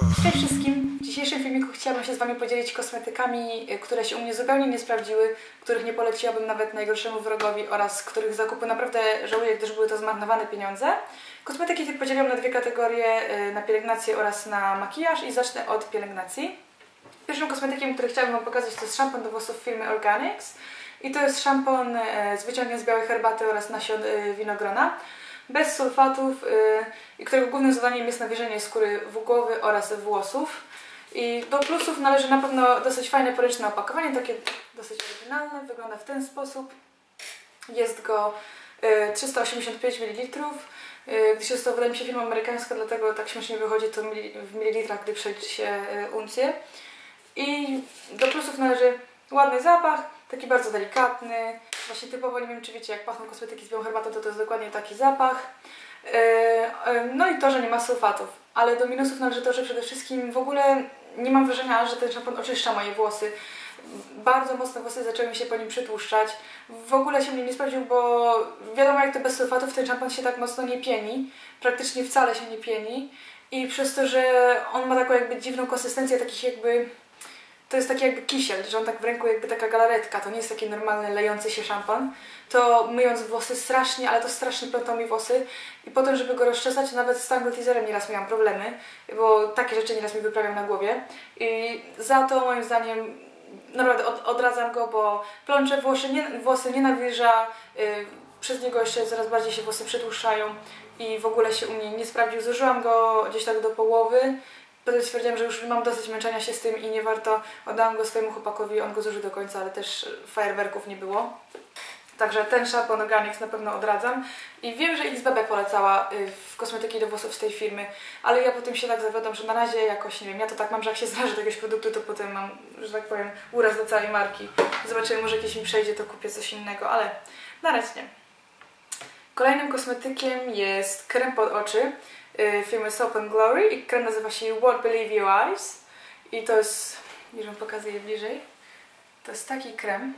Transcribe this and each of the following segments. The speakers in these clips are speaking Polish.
Cześć wszystkim! W dzisiejszym filmiku chciałabym się z Wami podzielić kosmetykami, y, które się u mnie zupełnie nie sprawdziły, których nie poleciłabym nawet najgorszemu wrogowi oraz których zakupu naprawdę żałuję, gdyż były to zmarnowane pieniądze. Kosmetyki te podzieliłam na dwie kategorie, y, na pielęgnację oraz na makijaż i zacznę od pielęgnacji. Pierwszym kosmetykiem, który chciałabym Wam pokazać to jest szampon do włosów firmy Organics i to jest szampon y, z wyciągiem z białej herbaty oraz nasion winogrona bez sulfatów yy, i którego głównym zadaniem jest nawilżenie skóry głowy oraz włosów. I do plusów należy na pewno dosyć fajne, poręczne opakowanie, takie dosyć oryginalne, wygląda w ten sposób. Jest go yy, 385 ml, gdyż jest to wydaje mi się firma amerykańska, dlatego tak śmiesznie wychodzi to w mililitrach, gdy przejdzie się yy, uncję. I do plusów należy ładny zapach, taki bardzo delikatny, właśnie typowo, nie wiem czy wiecie jak pachną kosmetyki z białą herbatą, to to jest dokładnie taki zapach. E, e, no i to, że nie ma sulfatów. Ale do minusów należy to, że przede wszystkim w ogóle nie mam wrażenia, że ten szampon oczyszcza moje włosy. Bardzo mocno włosy zaczęły mi się po nim przytłuszczać. W ogóle się mnie nie sprawdził, bo wiadomo jak to bez sulfatów ten szampon się tak mocno nie pieni. Praktycznie wcale się nie pieni. I przez to, że on ma taką jakby dziwną konsystencję takich jakby to jest taki jakby kisiel, że on tak w ręku jakby taka galaretka, to nie jest taki normalny lejący się szampan, to myjąc włosy strasznie, ale to strasznie plątał mi włosy. I potem, żeby go rozczesać, nawet z tangle teaserem nieraz miałam problemy, bo takie rzeczy nieraz mi wyprawiam na głowie. I za to moim zdaniem naprawdę od, odradzam go, bo plącze włosy, nie, włosy nie nawilża, yy, przez niego jeszcze coraz bardziej się włosy przedłużają i w ogóle się u mnie nie sprawdził. Zużyłam go gdzieś tak do połowy, Potem stwierdziłam, że już mam dosyć męczenia się z tym i nie warto. Oddałam go swojemu chłopakowi, on go zużył do końca, ale też fajerwerków nie było. Także ten szampon Organics na pewno odradzam. I wiem, że XBB polecała y, w kosmetyki do włosów z tej firmy, ale ja potem się tak zawiodam, że na razie jakoś, nie wiem, ja to tak mam, że jak się zrażę jakiegoś produktu, to potem mam, że tak powiem, uraz do całej marki. Zobaczymy, może jakieś mi przejdzie, to kupię coś innego, ale na razie nie. Kolejnym kosmetykiem jest krem pod oczy. Y, firmy Soap and Glory i krem nazywa się What Believe Your Eyes i to jest, już wam pokazuję bliżej, to jest taki krem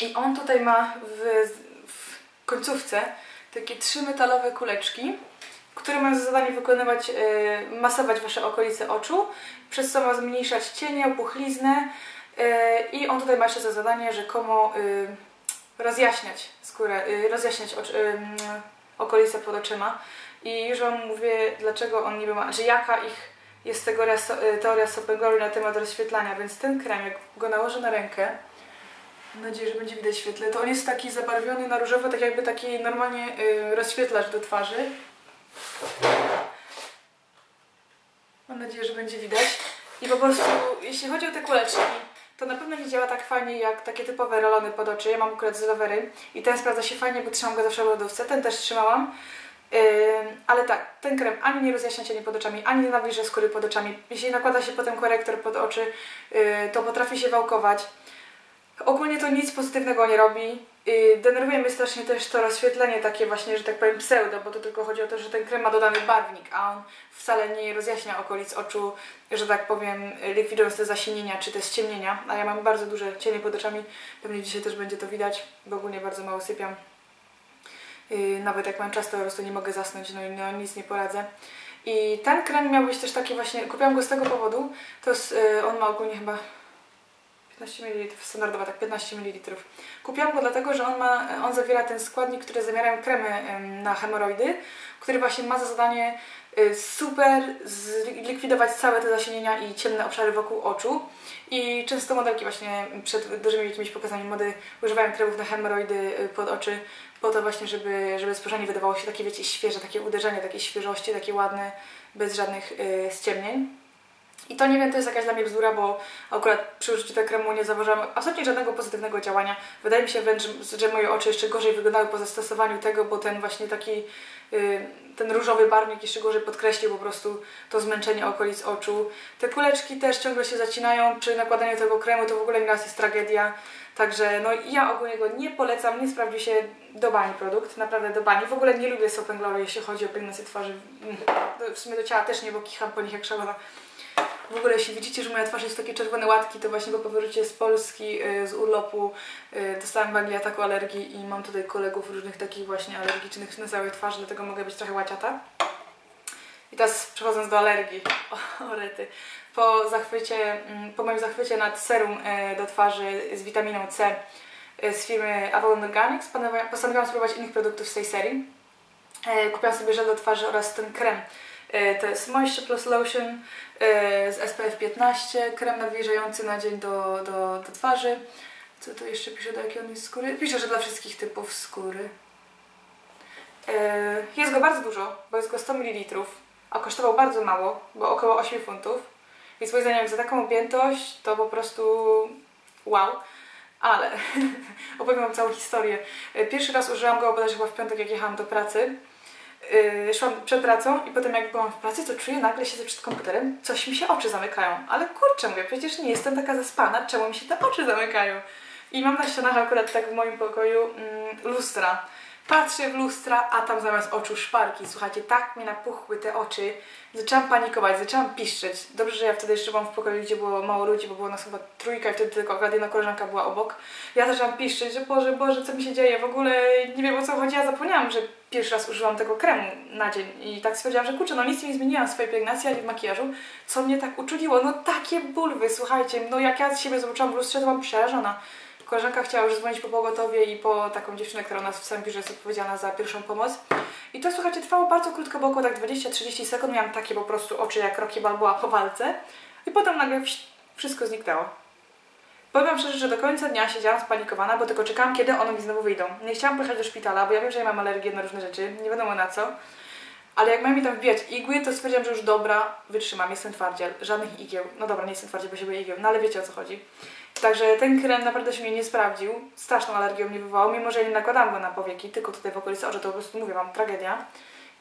i on tutaj ma w, w końcówce takie trzy metalowe kuleczki, które mają za zadanie wykonywać, yy, masować Wasze okolice oczu, przez co ma zmniejszać cienie, opuchliznę yy, i on tutaj ma jeszcze za zadanie rzekomo yy, rozjaśniać skórę, rozjaśniać okolice pod oczyma. I już Wam mówię, dlaczego on niby ma, że jaka ich jest teoria, y, teoria Sopengory na temat rozświetlania, więc ten krem, jak go nałożę na rękę, mam nadzieję, że będzie widać świetle, to on jest taki zabarwiony na różowo, tak jakby taki normalnie y, rozświetlacz do twarzy. Mam nadzieję, że będzie widać. I po prostu, jeśli chodzi o te kuleczki, to na pewno nie działa tak fajnie jak takie typowe rolony pod oczy. Ja mam akurat z rowery i ten sprawdza się fajnie, bo trzymam go zawsze w lodówce. Ten też trzymałam. Ale tak, ten krem ani nie rozjaśnia cienie pod oczami, ani nie nawilża skóry pod oczami. Jeśli nakłada się potem korektor pod oczy, yy, to potrafi się wałkować. Ogólnie to nic pozytywnego nie robi. Yy, denerwuje mnie strasznie też to rozświetlenie takie właśnie, że tak powiem pseudo, bo to tylko chodzi o to, że ten krem ma dodany barwnik, a on wcale nie rozjaśnia okolic oczu, że tak powiem, likwidując te zasinienia czy te ściemnienia. A ja mam bardzo duże cienie pod oczami, pewnie dzisiaj też będzie to widać, bo ogólnie bardzo mało sypiam. Nawet jak mam czas, to po prostu nie mogę zasnąć, no i no, nic nie poradzę. I ten krem miał być też taki właśnie, kupiłam go z tego powodu, to yy, on ma ogólnie chyba 15 ml, standardowa tak 15 ml. Kupiłam go dlatego, że on, ma, on zawiera ten składnik, który zawierają kremy na hemoroidy, który właśnie ma za zadanie y, super zlikwidować całe te zasienienia i ciemne obszary wokół oczu. I często modelki właśnie przed dużymi jakimiś pokazami mody używają kremów na hemoroidy y, pod oczy po to właśnie, żeby, żeby spojrzenie wydawało się takie, wiecie, świeże, takie uderzenie, takie świeżości, takie ładne, bez żadnych y, ściemnień. I to nie wiem, to jest jakaś dla mnie bzdura, bo akurat przy użyciu tego kremu nie zauważyłam absolutnie żadnego pozytywnego działania. Wydaje mi się wręcz, że moje oczy jeszcze gorzej wyglądały po zastosowaniu tego, bo ten właśnie taki, yy, ten różowy barwnik jeszcze gorzej podkreślił po prostu to zmęczenie okolic oczu. Te kuleczki też ciągle się zacinają przy nakładaniu tego kremu, to w ogóle nieraz jest tragedia. Także no ja ogólnie go nie polecam, nie sprawdził się do bani produkt, naprawdę do bani. W ogóle nie lubię Soap jeśli chodzi o pielęgnację twarzy. W sumie do ciała też nie, bo kicham po nich jak szalona. W ogóle jeśli widzicie, że moja twarz jest takie czerwone łatki, to właśnie po powrocie z Polski, y, z urlopu y, dostałam w Anglii ataku alergii i mam tutaj kolegów różnych takich właśnie alergicznych na całej twarzy, dlatego mogę być trochę łaciata. I teraz przechodząc do alergii, o, o rety. Po zachwycie, mm, po moim zachwycie nad serum e, do twarzy z witaminą C z firmy Avalon Organics postanowiłam spróbować innych produktów z tej serii. Kupiłam sobie żel do twarzy oraz ten krem. To jest Moisture Plus Lotion z SPF 15, krem nawilżający na dzień do, do, do twarzy. Co to jeszcze pisze, do jakiej on jest skóry? Pisze, że dla wszystkich typów skóry. Jest go bardzo dużo, bo jest go 100 ml, a kosztował bardzo mało, bo około 8 funtów. Więc moim zdaniem za taką objętość to po prostu wow. Ale opowiem Wam całą historię. Pierwszy raz użyłam go bodajże chyba w piątek, jak jechałam do pracy. Yy, szłam przed pracą i potem jak byłam w pracy, to czuję nagle siedzę przed komputerem, coś mi się oczy zamykają. Ale kurczę, mówię, przecież nie jestem taka zaspana, czemu mi się te oczy zamykają? I mam na ścianach akurat tak w moim pokoju mm, lustra. Patrzę w lustra, a tam zamiast oczu szparki. Słuchajcie, tak mi napuchły te oczy. Zaczęłam panikować, zaczęłam piszczeć. Dobrze, że ja wtedy jeszcze byłam w pokoju, gdzie było mało ludzi, bo było nas chyba trójka i wtedy tylko jedna koleżanka była obok. Ja zaczęłam piszczeć, że Boże, Boże, co mi się dzieje? W ogóle nie wiem o co chodzi. Ja zapomniałam, że pierwszy raz użyłam tego kremu na dzień i tak stwierdziłam, że kurczę, no nic nie zmieniłam w swojej pielęgnacji ani w makijażu, co mnie tak uczuliło. No takie bulwy, słuchajcie, no jak ja z siebie zobaczyłam w lustrze, to byłam przerażona. Koleżanka chciała już dzwonić po pogotowie i po taką dziewczynę, która u nas w samym biurze jest odpowiedzialna za pierwszą pomoc. I to słuchajcie, trwało bardzo krótko, bo około tak 20-30 sekund. Miałam takie po prostu oczy jak Rocky Balboa po walce. I potem nagle wszystko zniknęło. Powiem szczerze, że do końca dnia siedziałam spanikowana, bo tylko czekałam, kiedy one mi znowu wyjdą. Nie chciałam pojechać do szpitala, bo ja wiem, że ja mam alergię na różne rzeczy, nie wiadomo na co. Ale jak mają mi tam wbijać igły, to stwierdziłam, że już dobra, wytrzymam, jestem twardziel, żadnych igieł. No dobra, nie jestem twardziel, bo się boję igieł, no ale wiecie o co chodzi. Także ten krem naprawdę się mnie nie sprawdził. Straszną alergią mnie wywołał, mimo że nie nakładałam go na powieki, tylko tutaj w okolicy oczy, to po prostu mówię Wam, tragedia.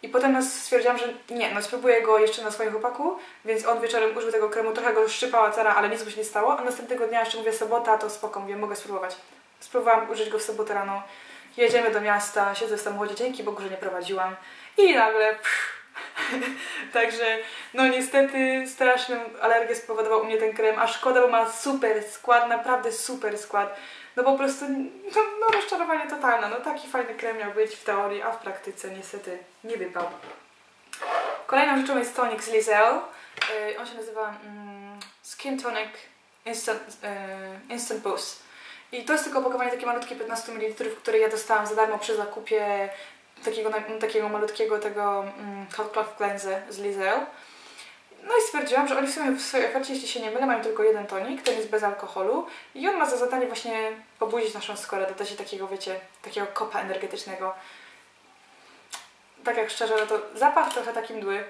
I potem stwierdziłam, że nie, no spróbuję go jeszcze na swoim chłopaku, więc on wieczorem użył tego kremu, trochę go szczypała cara, ale nic mu się nie stało, a następnego dnia jeszcze mówię sobota, to spoko, mówię, mogę spróbować. Spróbowałam użyć go w sobotę rano, jedziemy do miasta, siedzę w samochodzie, dzięki Bogu, że nie prowadziłam i nagle pff, Także no niestety straszną alergię spowodował u mnie ten krem, a szkoda, bo ma super skład, naprawdę super skład. No po prostu, no, no rozczarowanie totalne. No taki fajny krem miał być w teorii, a w praktyce niestety nie wypał. Kolejną rzeczą jest tonik z Lizel. Yy, on się nazywa mm, Skin Tonic Instant, yy, Instant Boost. I to jest tylko opakowanie takie malutkie 15 ml, które ja dostałam za darmo przy zakupie takiego, takiego malutkiego tego um, Hot Cloth Cleanse z Lizeo. No i stwierdziłam, że oni w sumie w swojej ofercie, jeśli się nie mylę, mają tylko jeden tonik, ten jest bez alkoholu i on ma za zadanie właśnie pobudzić naszą skórę, dodać takiego, wiecie, takiego kopa energetycznego. Tak jak szczerze, no to zapach trochę taki mdły.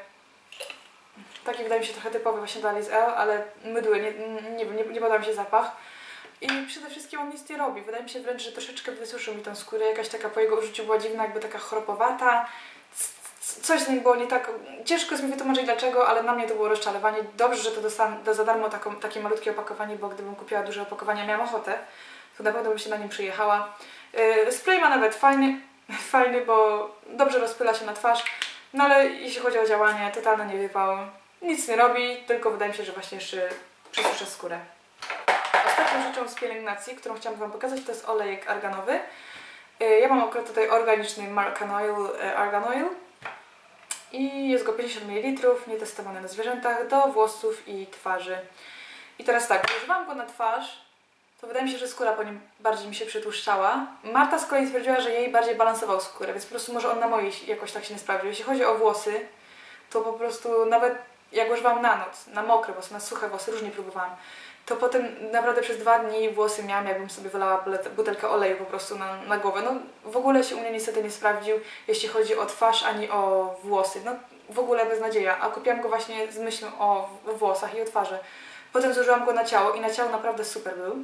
Taki wydaje mi się trochę typowy właśnie dla Liz ale mydły, nie, nie, nie, nie podoba mi się zapach. I przede wszystkim on nic nie robi. Wydaje mi się wręcz, że troszeczkę wysuszył mi tą skórę. Jakaś taka po jego użyciu była dziwna, jakby taka chropowata. Coś z nim było nie tak. Ciężko jest mi wytłumaczyć dlaczego, ale na mnie to było rozczarowanie. Dobrze, że to dostałam za darmo taką, takie malutkie opakowanie, bo gdybym kupiła duże opakowanie, miałam ochotę, to na pewno bym się na nim przyjechała. Yy, spray ma nawet fajny, fajny, bo dobrze rozpyla się na twarz. No ale jeśli chodzi o działanie, totalnie nie wypał. Nic nie robi, tylko wydaje mi się, że właśnie jeszcze przesusza skórę. Rzeczą z pielęgnacji, którą chciałam Wam pokazać, to jest olejek arganowy. Y, ja mam akurat tutaj organiczny Marcan Oil y, Argan Oil i jest go 50 ml, nietestowany na zwierzętach, do włosów i twarzy. I teraz tak, używam go na twarz, to wydaje mi się, że skóra po nim bardziej mi się przytłuszczała. Marta z kolei stwierdziła, że jej bardziej balansował skórę, więc po prostu może on na mojej jakoś tak się nie sprawdził. Jeśli chodzi o włosy, to po prostu nawet jak używam na noc, na mokre włosy, na suche włosy, różnie próbowałam, to potem naprawdę przez dwa dni włosy miałam, jakbym sobie wylała butelkę oleju po prostu na, na głowę. No w ogóle się u mnie niestety nie sprawdził, jeśli chodzi o twarz, ani o włosy. No w ogóle beznadzieja, a kupiłam go właśnie z myślą o włosach i o twarzy. Potem zużyłam go na ciało i na ciało naprawdę super był.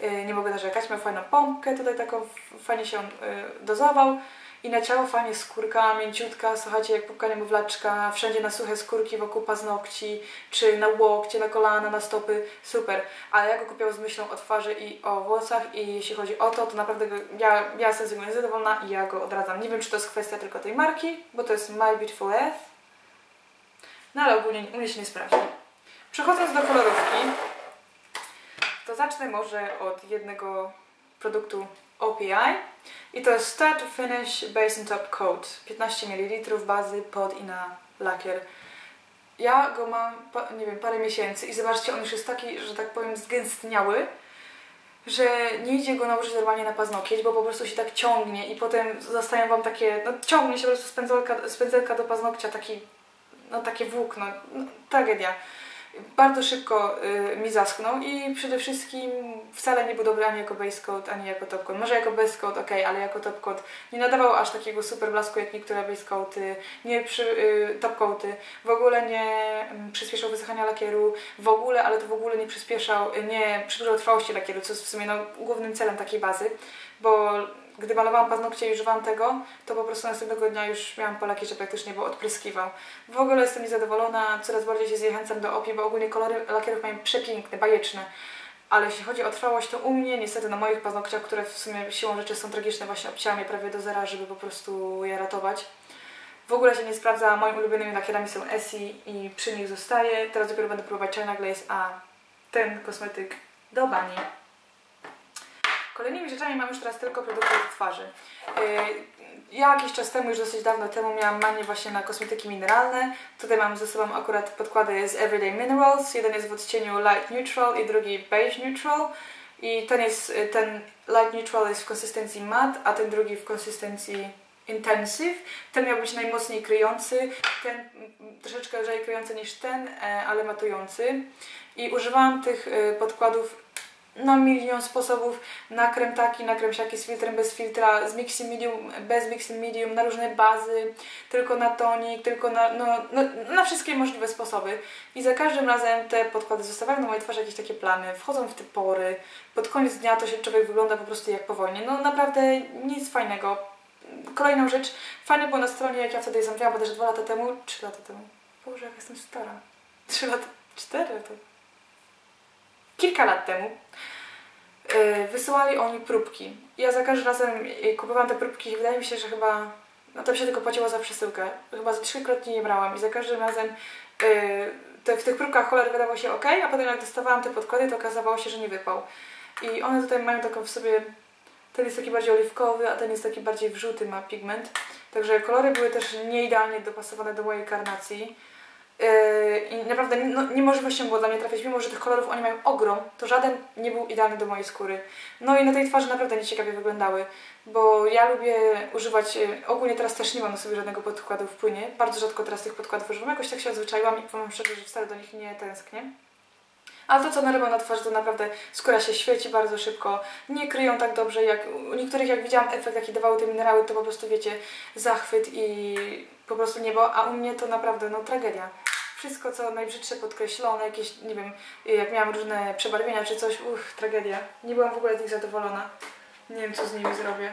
Yy, nie mogę narzekać, miał fajną pompkę, tutaj taką fajnie się on yy, dozował. I na ciało fajnie skórka, mięciutka, słuchajcie, jak pupka niemowlaczka, wszędzie na suche skórki wokół paznokci, czy na łokcie, na kolana, na stopy, super. Ale ja go kupiłam z myślą o twarzy i o włosach i jeśli chodzi o to, to naprawdę go, ja, ja jestem z niego niezadowolona i ja go odradzam. Nie wiem, czy to jest kwestia tylko tej marki, bo to jest My Beautiful Earth, no ale ogólnie u mnie się nie sprawdzi. Przechodząc do kolorówki, to zacznę może od jednego produktu OPI i. To jest Start Finish Base and Top Coat. 15 ml bazy pod i na lakier. Ja go mam, nie wiem, parę miesięcy i zobaczcie, on już jest taki, że tak powiem, zgęstniały, że nie idzie go nałożyć normalnie na paznokieć, bo po prostu się tak ciągnie i potem zostają Wam takie, no ciągnie się po prostu spędzelka, spędzelka do paznokcia, taki, no takie włókno, no, tragedia bardzo szybko y, mi zaschnął i przede wszystkim wcale nie był dobry ani jako base coat, ani jako top coat. Może jako base coat ok, ale jako top coat nie nadawał aż takiego super blasku jak niektóre base coaty, nie przy, y, top coaty, w ogóle nie y, przyspieszał wysychania lakieru, w ogóle, ale to w ogóle nie przyspieszał, nie przedłużał trwałości lakieru, co jest w sumie no, głównym celem takiej bazy, bo gdy malowałam paznokcie i używałam tego, to po prostu następnego dnia już miałam po lakierze praktycznie, bo odpryskiwał. W ogóle jestem niezadowolona, coraz bardziej się zniechęcam do OPI, bo ogólnie kolory lakierów mają przepiękne, bajeczne. Ale jeśli chodzi o trwałość, to u mnie niestety na moich paznokciach, które w sumie siłą rzeczy są tragiczne, właśnie obcięłam je prawie do zera, żeby po prostu je ratować. W ogóle się nie sprawdza, moimi ulubionymi lakierami są Essie i przy nich zostaje. Teraz dopiero będę próbować China Glaze, a ten kosmetyk do bani. Kolejnymi rzeczami mam już teraz tylko produkty do twarzy. Y, ja jakiś czas temu, już dosyć dawno temu miałam manię właśnie na kosmetyki mineralne. Tutaj mam ze sobą akurat podkłady z Everyday Minerals. Jeden jest w odcieniu Light Neutral i drugi Beige Neutral. I ten, jest, y, ten Light Neutral jest w konsystencji matte, a ten drugi w konsystencji Intensive. Ten miał być najmocniej kryjący, ten mm, troszeczkę lżej kryjący niż ten, e, ale matujący. I używałam tych y, podkładów na milion sposobów na krem taki, na krem siaki z filtrem, bez filtra, z mixing medium, bez mixing medium, na różne bazy, tylko na tonik, tylko na, no, no, na wszystkie możliwe sposoby. I za każdym razem te podkłady zostawiają na mojej twarzy jakieś takie plamy, wchodzą w te pory, pod koniec dnia to się człowiek wygląda po prostu jak po wojnie. No naprawdę nic fajnego. Kolejną rzecz, fajne było na stronie, jak ja wtedy je zamówiłam, bodajże dwa lata temu, trzy lata temu. Boże, jak jestem stara. Trzy lata, cztery to kilka lat temu yy, wysyłali oni próbki. Ja za każdym razem yy, kupowałam te próbki i wydaje mi się, że chyba no to mi się tylko płaciło za przesyłkę. Chyba za trzykrotnie nie brałam i za każdym razem yy, te, w tych próbkach kolor wydawał się ok, a potem jak dostawałam te podkłady, to okazało się, że nie wypał. I one tutaj mają taką w sobie, ten jest taki bardziej oliwkowy, a ten jest taki bardziej wrzuty, ma pigment. Także kolory były też nieidealnie dopasowane do mojej karnacji. Yy, I naprawdę no, niemożliwością było dla mnie trafić, mimo że tych kolorów oni mają ogrom, to żaden nie był idealny do mojej skóry. No i na tej twarzy naprawdę nieciekawie wyglądały, bo ja lubię używać, yy, ogólnie teraz też nie mam na sobie żadnego podkładu w płynie, bardzo rzadko teraz tych podkładów używam, jakoś tak się odzwyczaiłam i powiem szczerze, że wcale do nich nie tęsknię. Ale to, co one na twarzy, to naprawdę skóra się świeci bardzo szybko, nie kryją tak dobrze jak u niektórych, jak widziałam efekt, jaki dawały te minerały, to po prostu wiecie, zachwyt i po prostu niebo, a u mnie to naprawdę, no tragedia wszystko co najbrzydsze podkreślone, jakieś, nie wiem, jak miałam różne przebarwienia czy coś, uch, tragedia. Nie byłam w ogóle z nich zadowolona. Nie wiem, co z nimi zrobię.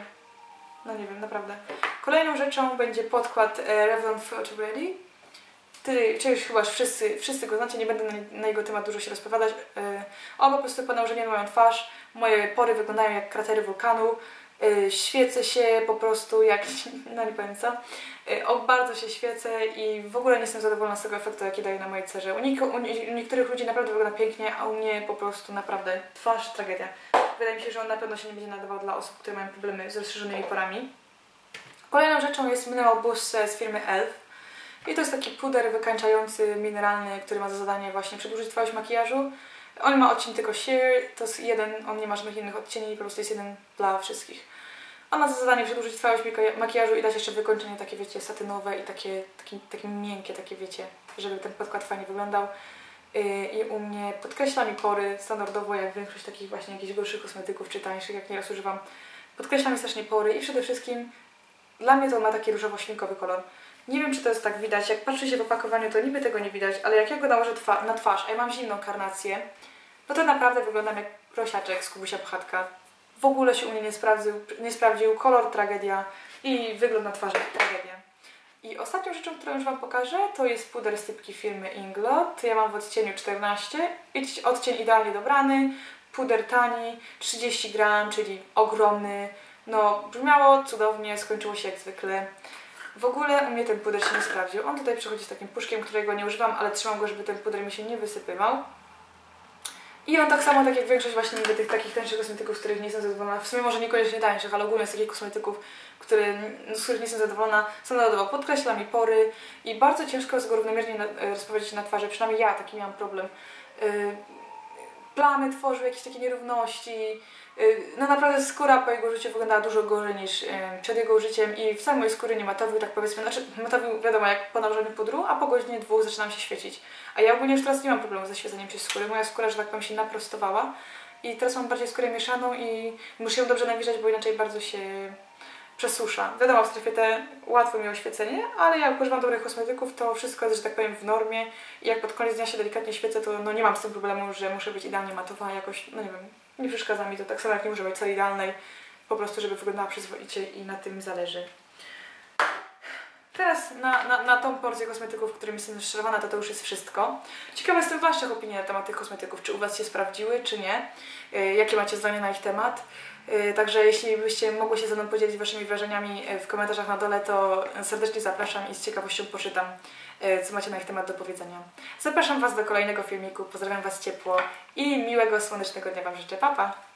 No nie wiem, naprawdę. Kolejną rzeczą będzie podkład e, Revlon Photo Ready. Ty, czy już chyba wszyscy, wszyscy go znacie, nie będę na, na, jego temat dużo się rozpowiadać. E, o, po prostu po nałożeniu na moją twarz, moje pory wyglądają jak kratery wulkanu. Y, świecę się po prostu jak, no nie powiem co, y, bardzo się świecę i w ogóle nie jestem zadowolona z tego efektu, jaki daje na mojej cerze. U, u, niektórych ludzi naprawdę wygląda pięknie, a u mnie po prostu naprawdę twarz tragedia. Wydaje mi się, że on na pewno się nie będzie nadawał dla osób, które mają problemy z rozszerzonymi porami. Kolejną rzeczą jest Mineral Boost z firmy ELF. I to jest taki puder wykańczający mineralny, który ma za zadanie właśnie przedłużyć trwałość makijażu, on ma odcień tylko sheer, to jest jeden, on nie ma żadnych innych odcieni, po prostu jest jeden dla wszystkich. On ma za zadanie przedłużyć trwałość makijażu i dać jeszcze wykończenie takie, wiecie, satynowe i takie, takie, takie miękkie, takie, wiecie, żeby ten podkład fajnie wyglądał. Yy, I u mnie podkreśla mi pory standardowo, jak większość takich właśnie jakichś gorszych kosmetyków czy tańszych, jak nieraz używam. Podkreśla mi strasznie pory i przede wszystkim dla mnie to ma taki różowo-ślinkowy kolor. Nie wiem, czy to jest tak widać. Jak patrzy się w opakowaniu, to niby tego nie widać, ale jak ja go nałożę na twarz, a ja mam zimną karnację, no to naprawdę wyglądam jak prosiaczek z Kubusia Pchatka. W ogóle się u mnie nie sprawdził, nie sprawdził kolor tragedia i wygląd na twarzy tragedia. I ostatnią rzeczą, którą już Wam pokażę, to jest puder z typki firmy Inglot. Ja mam w odcieniu 14. Odcień idealnie dobrany, puder tani, 30 gram, czyli ogromny. No, brzmiało cudownie, skończyło się jak zwykle. W ogóle u mnie ten puder się nie sprawdził. On tutaj przychodzi z takim puszkiem, którego nie używam, ale trzymam go, żeby ten puder mi się nie wysypywał. I on tak samo, tak jak większość właśnie niby tych takich tańszych kosmetyków, z których nie jestem zadowolona, w sumie może niekoniecznie tańszych, ale ogólnie z takich kosmetyków, które, no, z których nie jestem zadowolona, standardowo podkreśla mi pory i bardzo ciężko jest go równomiernie e, rozpowiedzieć na twarzy, przynajmniej ja taki miałam problem. Yy, plamy tworzył jakieś takie nierówności, no naprawdę skóra po jego użyciu wyglądała dużo gorzej niż yy, przed jego użyciem i wcale mojej skóry nie matowił, tak powiedzmy, znaczy matowił wiadomo jak po nałożeniu pudru, a po godzinie dwóch zaczynam się świecić. A ja ogólnie już teraz nie mam problemu ze świeceniem się skóry, moja skóra, że tak powiem, się naprostowała i teraz mam bardziej skórę mieszaną i muszę ją dobrze nawilżać, bo inaczej bardzo się przesusza. Wiadomo, w strefie T łatwo mi oświecenie, ale jak używam dobrych kosmetyków, to wszystko jest, że tak powiem, w normie i jak pod koniec dnia się delikatnie świecę, to no nie mam z tym problemu, że muszę być idealnie matowa, jakoś, no nie wiem, nie przeszkadza mi to, tak samo jak nie być całej idealnej, po prostu, żeby wyglądała przyzwoicie i na tym zależy. Teraz na, na, na tą porcję kosmetyków, którymi jestem rozczarowana, to to już jest wszystko. Ciekawa jestem Waszych opinii na temat tych kosmetyków, czy u Was się sprawdziły, czy nie. Yy, jakie macie zdanie na ich temat. Yy, także jeśli byście mogły się ze mną podzielić Waszymi wrażeniami yy, w komentarzach na dole, to serdecznie zapraszam i z ciekawością poczytam, co macie na ich temat do powiedzenia. Zapraszam Was do kolejnego filmiku, pozdrawiam Was ciepło i miłego, słonecznego dnia Wam życzę. Pa, pa!